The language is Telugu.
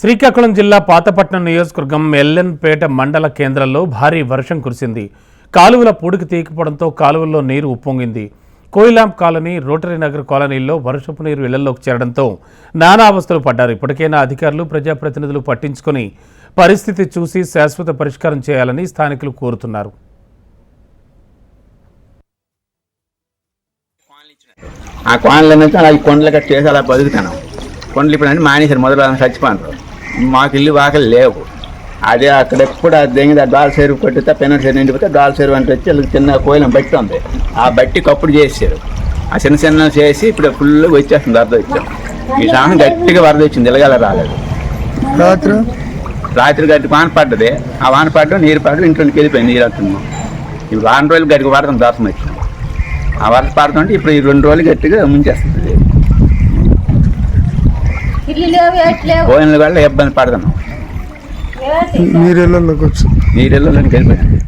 శ్రీకాకుళం జిల్లా పాతపట్నం నియోజకవర్గం ఎల్లెన్పేట మండల కేంద్రంలో భారీ వర్షం కురిసింది. కాలువల పూడికి తీకపోవడంతో కాలువల్లో నీరు ఉప్పొంగింది. కోయిలాంప్ కాలనీ రోటరీ నగర్ కాలనీల్లో వర్షపు నీరు ఇళ్ళలోకి చేరడంతో నానా అవస్థలు పడ్డారు. ఇప్పటికైనా అధికారులు ప్రజాప్రతినిధులు పట్టించుకొని పరిస్థితి చూసి శాశ్వత పరిష్కారం చేయాలని స్థానికులు కోరుతున్నారు. ఆ నుంచి అలా ఈ కొండలు కట్టేసి అలా బతుకుతాను కొండలు ఇప్పుడు అంటే మానేశారు మొదలు చచ్చిపోతారు మాకు ఇల్లు వాకలు లేవు. అదే అక్కడ ఎప్పుడు అది దెంగితే డాల్ చెరువు కొట్టితే పెనర్ చెరువు నిండిపోతే డాల్ చెరువు అంటే వచ్చి చిన్న కోయిలం బట్టి ఉంది. ఆ బట్టి కప్పుడు చేసారు ఆ చిన్న చిన్న చేసి ఇప్పుడు ఫుల్గా వచ్చేస్తుంది వరద వచ్చాం. ఈ సాయం గట్టిగా వరద వచ్చింది ఇలగల రాలేదు. రాత్రి? రాత్రి గట్టి వాన పడ్డది. ఆ వాన పడ్డం నీరు పడ్డం ఇంట్లోకి వెళ్ళిపోయింది నీరు వస్తున్నాం ఈ వారం రోజులు గట్టిగా పడతాం దోషం వచ్చింది. ఆ వరద పడుతుంటే ఇప్పుడు ఈ రెండు రోజులు గట్టిగా ముంచేస్తుంది. పోయిన వల్ల ఇబ్బంది పడుతున్నాం మీరు ఇళ్ళలోకి వచ్చి. నీళ్ళలోకి వెళ్ళిపోయింది